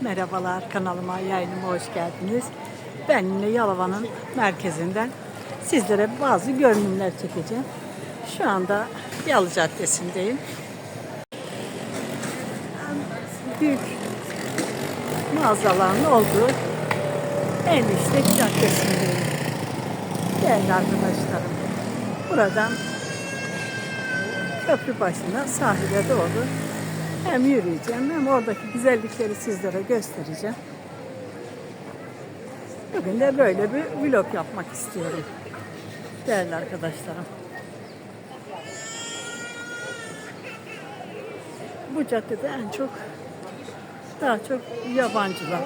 Merhabalar kanalıma yayınıma hoş geldiniz. Ben yine Yalova'nın merkezinden sizlere bazı görünümler çekeceğim. Şu anda Yalı Caddesi'ndeyim. Büyük mağazaların olduğu en işlek caddesindeyim. Değerli arkadaşlarım. Buradan köprü başına sahile doğru hem yürüyeceğim hem oradaki güzellikleri sizlere göstereceğim. Bugün de böyle bir vlog yapmak istiyorum. Değerli arkadaşlarım. Bu caddede en çok daha çok yabancılar.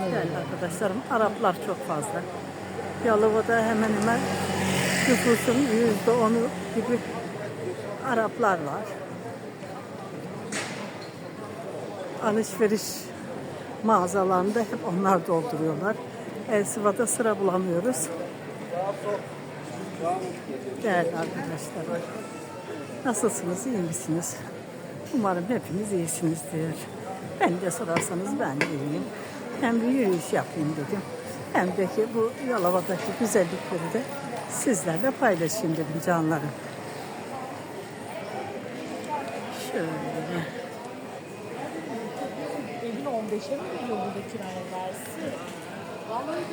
Değerli arkadaşlarım, Araplar çok fazla. Yalova'da hemen hemen nüfusun yüzde onu gibi Araplar var. Alışveriş mağazalarında hep onlar dolduruyorlar. Elsiva'da sıra bulamıyoruz. Değerli arkadaşlar, nasılsınız, iyi misiniz? Umarım hepiniz iyisinizdir. Ben de sorarsanız ben de iyiyim. Hem bir yürüyüş yapayım dedim. Hem de ki bu Yalova'daki güzellikleri de sizlerle paylaşayım dedim canlarım. Şöyle. 15'e mi veriyor burada kiraya versin? Vallahi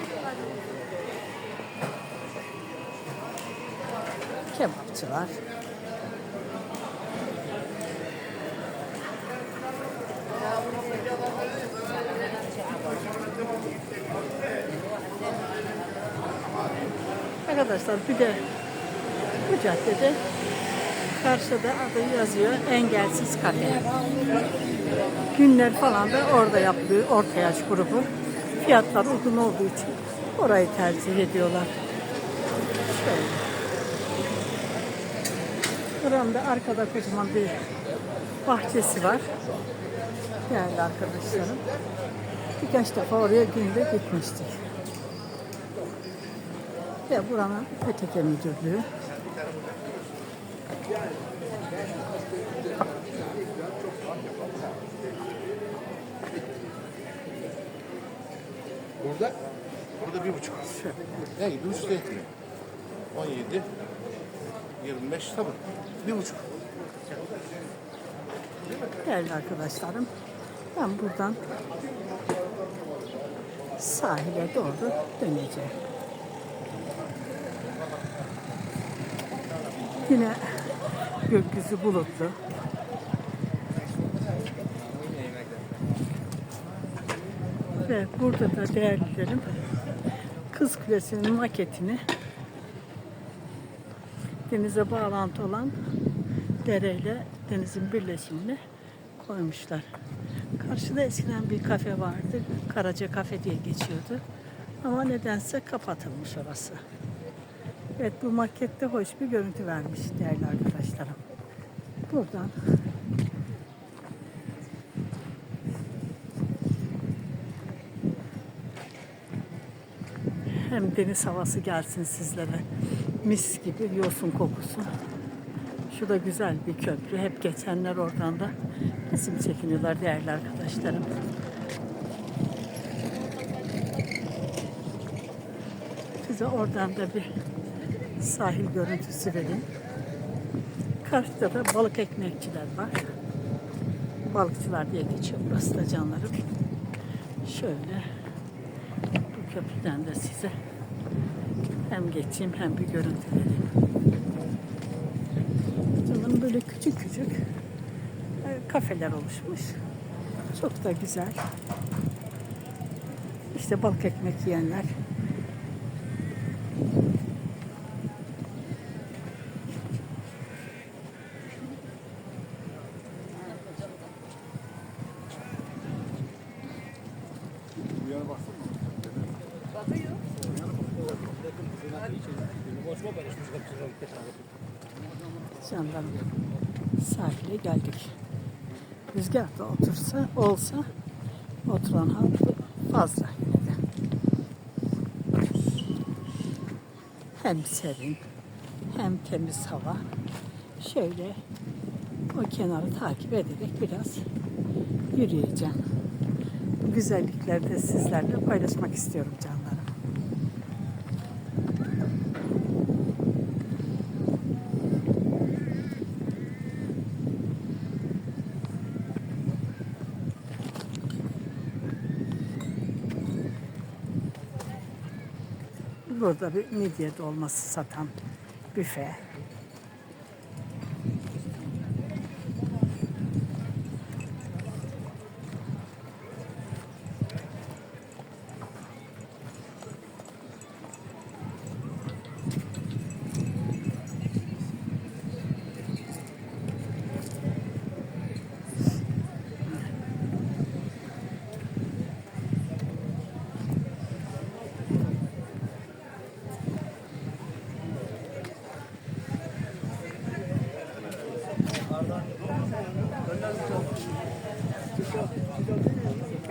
Kebapçılar. Arkadaşlar bir de bu caddede karşıda adı yazıyor engelsiz kafe. Günler falan da orada yapılıyor orta yaş grubu. Fiyatlar uygun olduğu için orayı tercih ediyorlar. Şöyle. Buramda arkada kocaman bir bahçesi var. Değerli arkadaşlarım. Birkaç defa oraya günde gitmiştik. Ve buranın PTT müdürlüğü. Burada? Burada bir buçuk. Ne gibi? Üstü etmiyor. 17, 25 tabii. Bir buçuk. Değerli arkadaşlarım. Ben buradan sahile doğru döneceğim. Yine gökyüzü bulutlu. Ve burada da değerlilerim Kız Kulesi'nin maketini denize bağlantı olan dereyle denizin birleşimini koymuşlar. Karşıda eskiden bir kafe vardı. Karaca Kafe diye geçiyordu. Ama nedense kapatılmış orası. Evet bu makette hoş bir görüntü vermiş değerli arkadaşlarım. Buradan hem deniz havası gelsin sizlere. Mis gibi yosun kokusu. Şu da güzel bir köprü. Hep geçenler oradan da resim çekiniyorlar değerli arkadaşlarım. Size oradan da bir sahil görüntüsü vereyim. Karşıda da balık ekmekçiler var. Balıkçılar diye geçiyor burası da canlarım. Şöyle bu köprüden de size hem geçeyim hem bir görüntü vereyim. Canım böyle küçük küçük e, kafeler oluşmuş. Çok da güzel. İşte balık ekmek yiyenler. Canlarım sahile geldik. Rüzgar da otursa olsa oturan halk fazla yine de. Hem serin hem temiz hava. Şöyle o kenarı takip ederek biraz yürüyeceğim. bu güzellikleri de sizlerle paylaşmak istiyorum canlarım. Burada bir midye dolması satan büfe.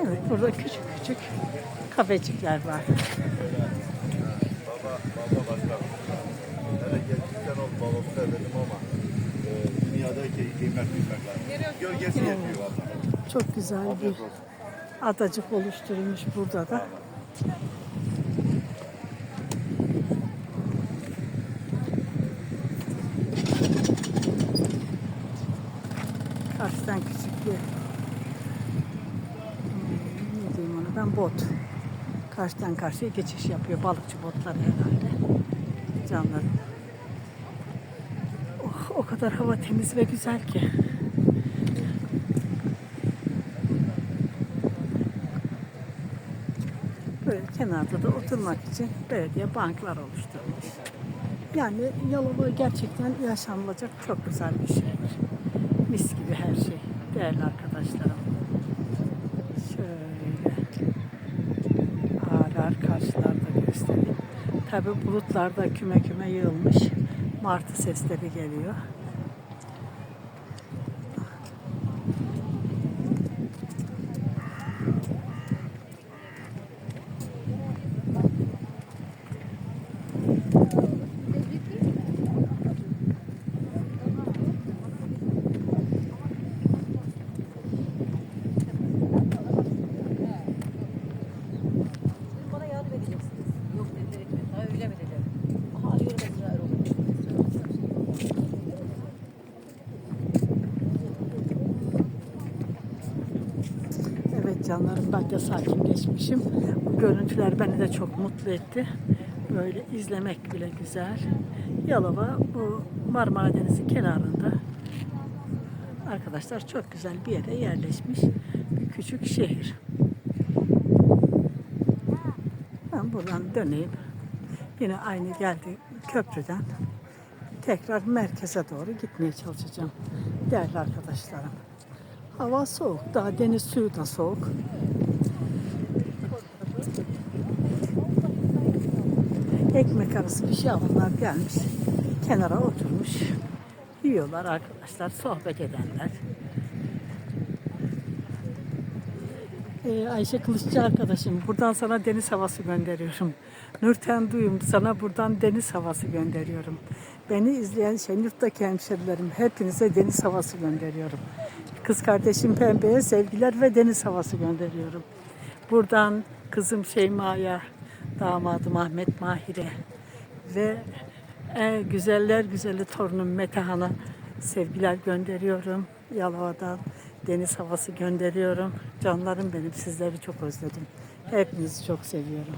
Evet burada küçük küçük kafecikler var. Baba, baba başka. Hele gerçekten ol babamı sevdim ama e, dünyadaki kıymet bilmek Gölgesi yetmiyor valla. Çok güzel bir adacık oluşturulmuş burada da. Karşıdan küçük bir hmm, ne diyeyim ona ben bot. Karşıdan karşıya geçiş yapıyor. Balıkçı botları herhalde. Canlarım. Oh, o kadar hava temiz ve güzel ki. Böyle kenarda da oturmak için belediye banklar oluşturmuş. Yani Yalova gerçekten yaşanılacak çok güzel bir şehir. Mis gibi her şey. Değerli arkadaşlarım. Şöyle ağlar karşılarda göstereyim. Tabi bulutlarda küme küme yığılmış. Martı sesleri geliyor. Ben de sakinleşmişim. Bu görüntüler beni de çok mutlu etti. Böyle izlemek bile güzel. Yalova bu Marmara Denizi kenarında arkadaşlar çok güzel bir yere yerleşmiş bir küçük şehir. Ben buradan döneyim. Yine aynı geldi köprüden tekrar merkeze doğru gitmeye çalışacağım. Değerli arkadaşlarım. Hava soğuk. Daha deniz suyu da soğuk. Ekmek arası bir şey alanlar gelmiş. Kenara oturmuş. Yiyorlar arkadaşlar. Sohbet edenler. Ee, Ayşe Kılıççı arkadaşım buradan sana deniz havası gönderiyorum. Nurten Duyum sana buradan deniz havası gönderiyorum. Beni izleyen Şenurt'taki hemşerilerim hepinize deniz havası gönderiyorum. Kız kardeşim Pembe'ye sevgiler ve deniz havası gönderiyorum. Buradan kızım Şeyma'ya, damadım Ahmet Mahir'e ve e, güzeller güzeli torunum Metehan'a sevgiler gönderiyorum. Yalova'dan deniz havası gönderiyorum. Canlarım benim sizleri çok özledim. Hepinizi çok seviyorum.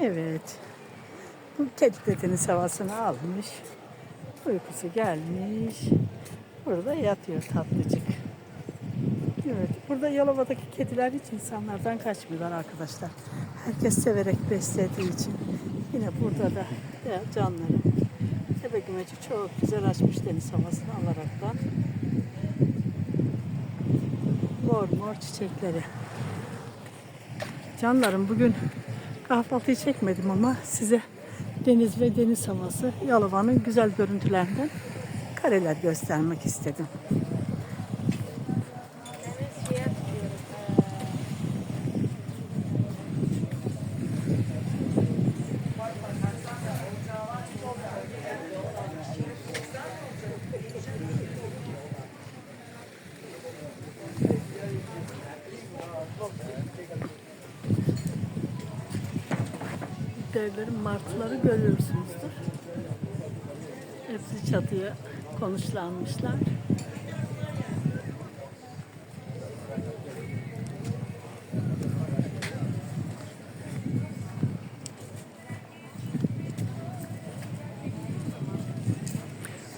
Evet. Bu kedi de deniz havasını almış. Uykusu gelmiş. Burada yatıyor tatlıcık. Evet, burada Yalova'daki kediler hiç insanlardan kaçmıyorlar arkadaşlar. Herkes severek beslediği için. Yine burada da ya canlarım. Tepe gümeci çok güzel açmış deniz havasını alaraktan. Mor mor çiçekleri. Canlarım bugün kahvaltıyı çekmedim ama size deniz ve deniz havası Yalova'nın güzel görüntülerinden kareler göstermek istedim. Müşterilerin martıları görüyorsunuzdur. Hepsi çatıya konuşlanmışlar.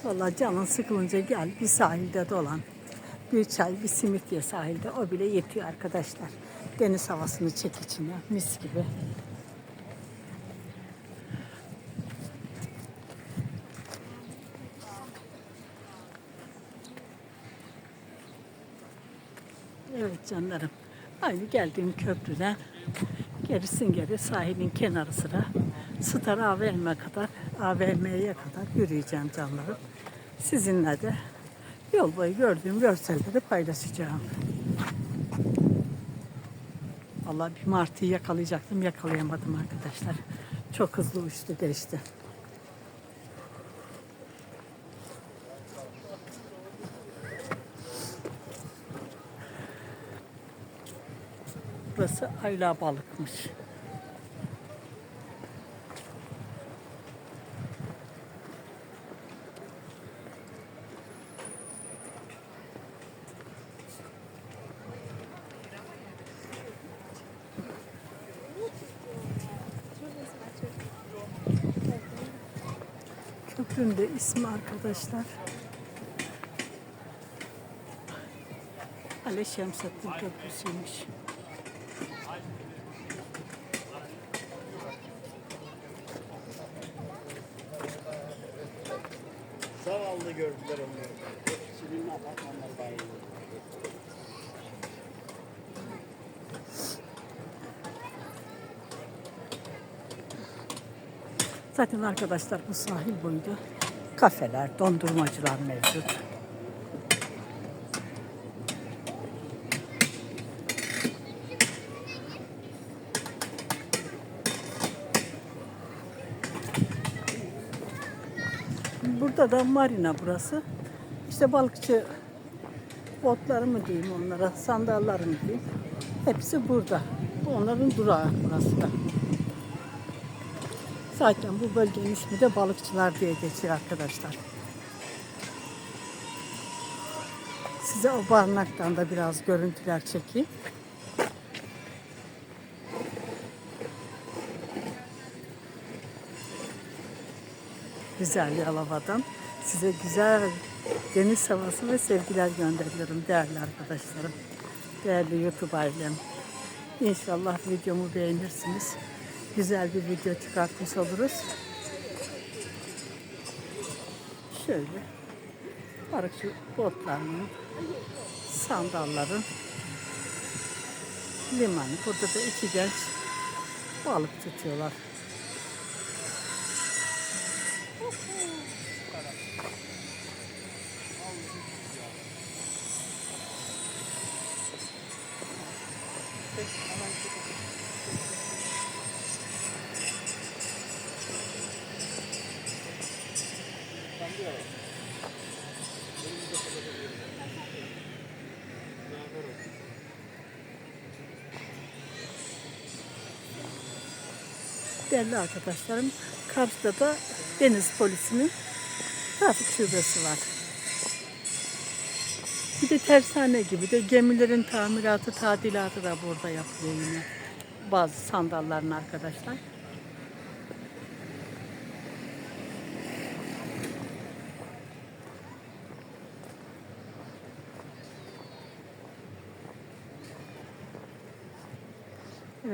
Vallahi canın sıkılınca gel bir sahilde dolan. Bir çay, bir simit ye sahilde. O bile yetiyor arkadaşlar. Deniz havasını çek içine. Mis gibi. Evet canlarım. Aynı geldiğim köprüden gerisin geri sahilin kenarı sıra Star AVM'ye kadar AVM'ye kadar yürüyeceğim canlarım. Sizinle de yol boyu gördüğüm görselleri paylaşacağım. Allah bir martıyı yakalayacaktım yakalayamadım arkadaşlar. Çok hızlı uçtu geçti. Burası Ayla Balıkmış. Köprünün de ismi arkadaşlar. Ali Şemsettin Köprüsü'ymüş. Zaten arkadaşlar bu sahil boyunca kafeler, dondurmacılar mevcut. Burada da marina burası. İşte balıkçı botları mı diyeyim onlara, sandalları mı diyeyim. Hepsi burada. Bu onların durağı burası da. Zaten bu bölgenin ismi de balıkçılar diye geçiyor arkadaşlar. Size o barınaktan da biraz görüntüler çekeyim. Güzel Yalova'dan size güzel deniz havası ve sevgiler gönderiyorum değerli arkadaşlarım. Değerli YouTube ailem. İnşallah videomu beğenirsiniz. Güzel bir video çıkartmış oluruz. Şöyle balıkçı botlarının, sandalların limanı. Burada da iki genç balık tutuyorlar. Değerli arkadaşlarım, Kars'ta da deniz polisinin trafik şubesi var. Bir de tersane gibi de gemilerin tamiratı, tadilatı da burada yapılıyor yine. Bazı sandalların arkadaşlar.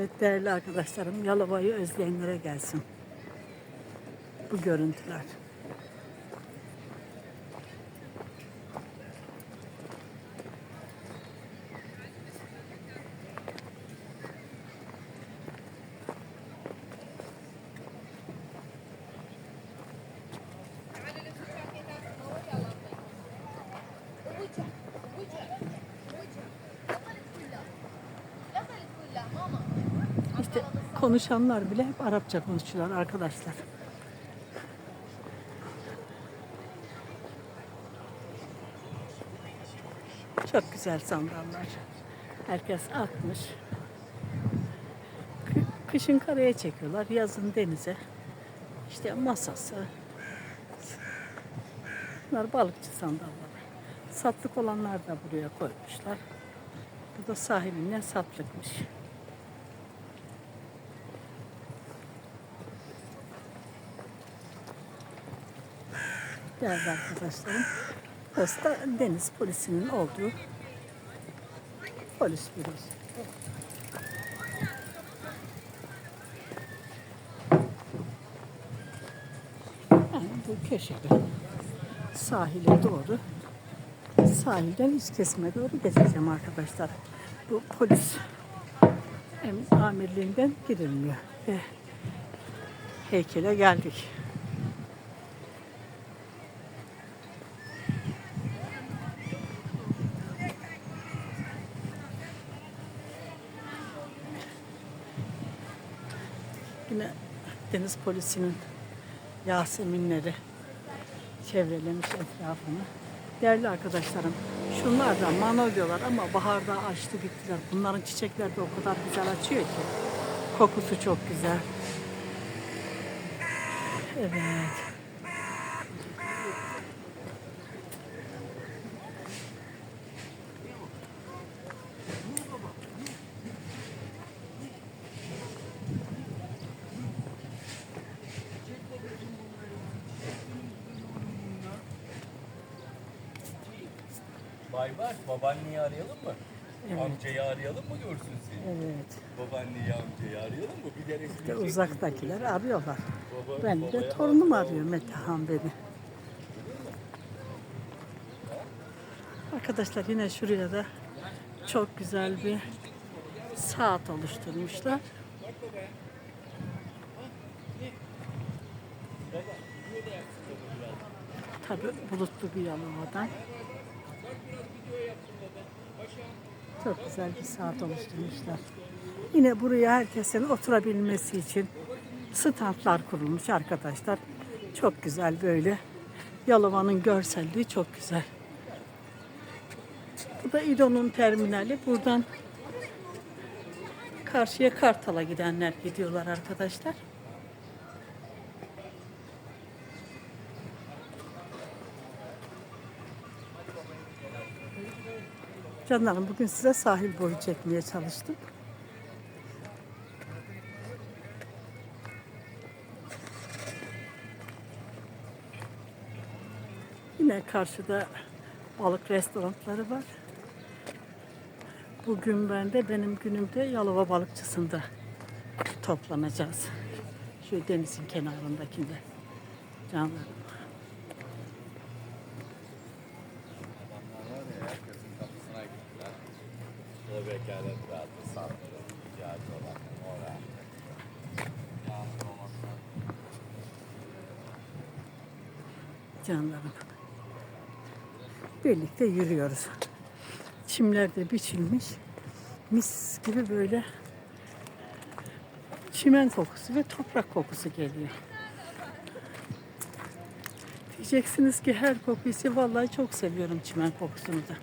Evet değerli arkadaşlarım, Yalova'yı özleyenlere gelsin. Bu görüntüler. İşte konuşanlar bile hep Arapça konuşuyorlar arkadaşlar. Çok güzel sandallar. Herkes atmış. Kışın karaya çekiyorlar, yazın denize. İşte masası. Bunlar balıkçı sandalları. Satlık olanlar da buraya koymuşlar. Bu da sahilinden satlıkmış. Değerli arkadaşlarım, da deniz polisinin olduğu polis bürosu. Bu köşede sahile doğru sahilden üst kesime doğru geçeceğim arkadaşlar. Bu polis amirliğinden girilmiyor. Ve heykele geldik. Yine deniz polisinin Yaseminleri çevrelemiş etrafını. Değerli arkadaşlarım, şunlar da manolyalar ama baharda açtı gittiler. Bunların çiçekleri de o kadar güzel açıyor ki. Kokusu çok güzel. Evet. Babaanneyi arayalım mı? Amcayı arayalım mı görsün seni? Evet. Babaanneyi, amcayı arayalım mı? Bir de İşte çek. uzaktakiler arıyorlar. Baba- Ben de babaya torunum arıyor Metehan beni. Arkadaşlar yine şuraya da çok güzel bir saat oluşturmuşlar. Tabi bulutlu bir Yalova'dan. Çok güzel bir saat oluşturmuşlar. Yine buraya herkesin oturabilmesi için standlar kurulmuş arkadaşlar. Çok güzel böyle. Yalova'nın görselliği çok güzel. Bu da İdo'nun terminali. Buradan karşıya Kartal'a gidenler gidiyorlar arkadaşlar. Canlarım bugün size sahil boyu çekmeye çalıştım. Yine karşıda balık restoranları var. Bugün ben de benim günümde Yalova balıkçısında toplanacağız. Şu denizin kenarındakinde. Canlarım. Adamlar var ya herkesin kapısına gittiler. O vekalet verdi, sattı. Ticaret olan oraya. Yağmur olmasına. Canlarım. Birlikte yürüyoruz. Çimler de biçilmiş. Mis gibi böyle çimen kokusu ve toprak kokusu geliyor. Diyeceksiniz ki her kokusu vallahi çok seviyorum çimen kokusunu da.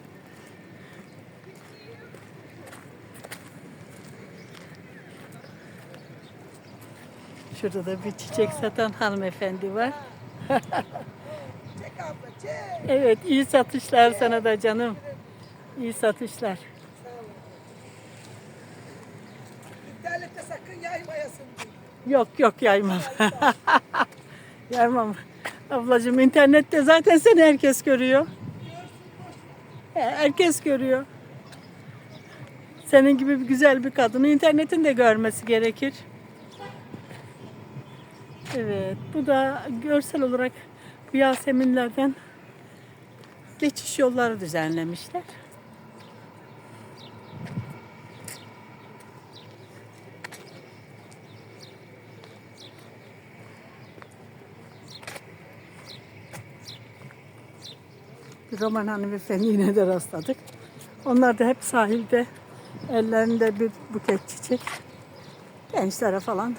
Şurada da bir çiçek satan hanımefendi var. Evet, iyi satışlar sana da canım. İyi satışlar. İnternette sakın yaymayasın. Yok yok yaymam. yaymam. Ablacığım internette zaten seni herkes görüyor. He, Herkes görüyor. Senin gibi bir güzel bir kadını internetin de görmesi gerekir. Evet, bu da görsel olarak bu Yaseminlerden geçiş yolları düzenlemişler. Roman hanımefendi yine de rastladık. Onlar da hep sahilde ellerinde bir buket çiçek gençlere falan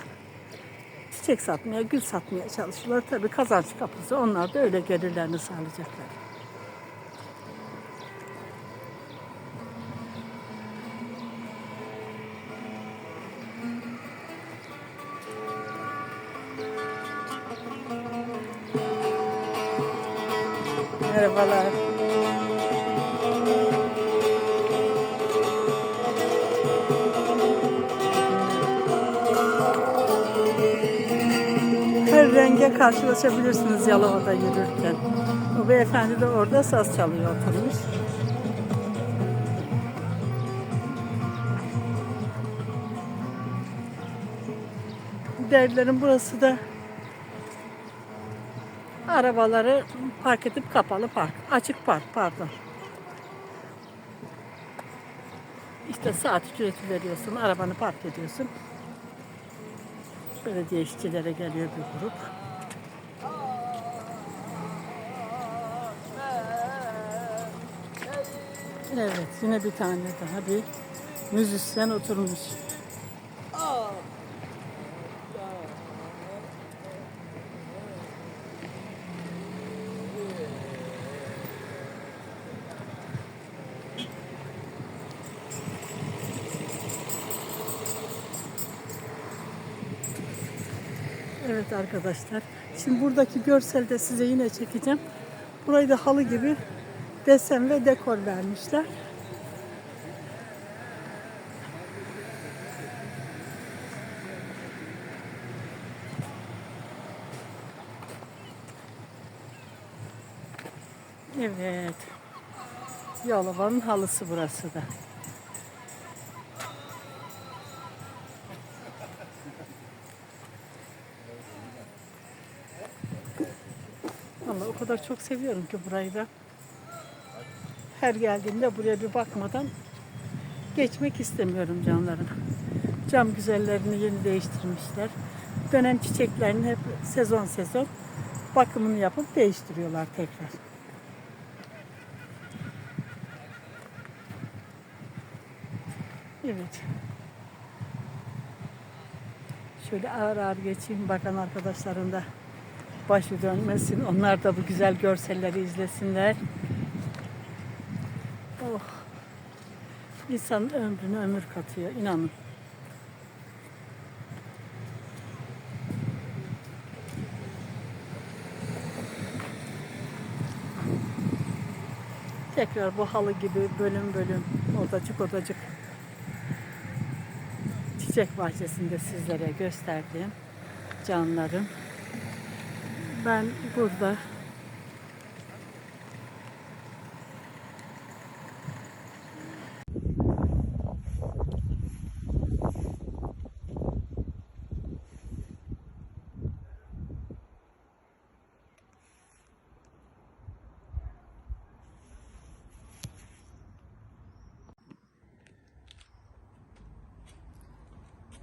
çiçek satmaya, gül satmaya çalışıyorlar. Tabii kazanç kapısı. Onlar da öyle gelirlerini sağlayacaklar. Merhabalar. Her renge karşılaşabilirsiniz Yalova'da yürürken. O beyefendi de orada saz çalıyor oturmuş. Derlerin burası da arabaları park edip kapalı park. Açık park pardon. İşte saat ücreti veriyorsun, arabanı park ediyorsun. Belediye işçilere geliyor bir grup. Evet, yine bir tane daha bir müzisyen oturmuş. Evet arkadaşlar. Şimdi buradaki görselde size yine çekeceğim. Burayı da halı gibi desen ve dekor vermişler. Evet. Yalova'nın halısı burası da. Kadar çok seviyorum ki burayı da. Her geldiğimde buraya bir bakmadan geçmek istemiyorum canlarım. Cam güzellerini yeni değiştirmişler. Dönem çiçeklerini hep sezon sezon bakımını yapıp değiştiriyorlar tekrar. Evet. Şöyle ağır ağır geçeyim bakan arkadaşlarım da başı dönmesin. Onlar da bu güzel görselleri izlesinler. Oh. İnsanın ömrüne ömür katıyor. inanın. Tekrar bu halı gibi bölüm bölüm odacık odacık çiçek bahçesinde sizlere gösterdiğim canlarım. Ben burada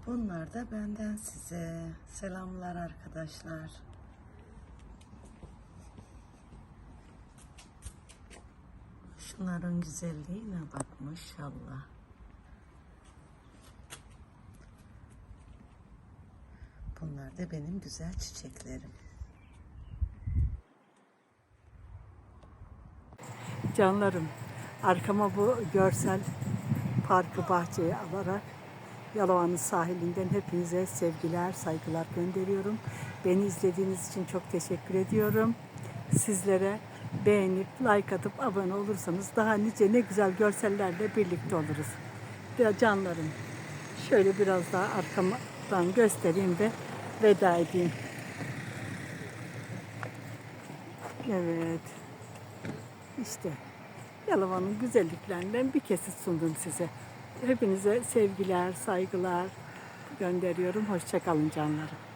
Bunlar da benden size. Selamlar arkadaşlar. Şunların güzelliğine bak maşallah. Bunlar da benim güzel çiçeklerim. Canlarım, arkama bu görsel parkı bahçeyi alarak Yalova'nın sahilinden hepinize sevgiler, saygılar gönderiyorum. Beni izlediğiniz için çok teşekkür ediyorum. Sizlere beğenip, like atıp abone olursanız daha nice ne güzel görsellerle birlikte oluruz. Canlarım, şöyle biraz daha arkamdan göstereyim ve veda edeyim. Evet. İşte Yalova'nın güzelliklerinden bir kesit sundum size. Hepinize sevgiler, saygılar gönderiyorum. Hoşçakalın canlarım.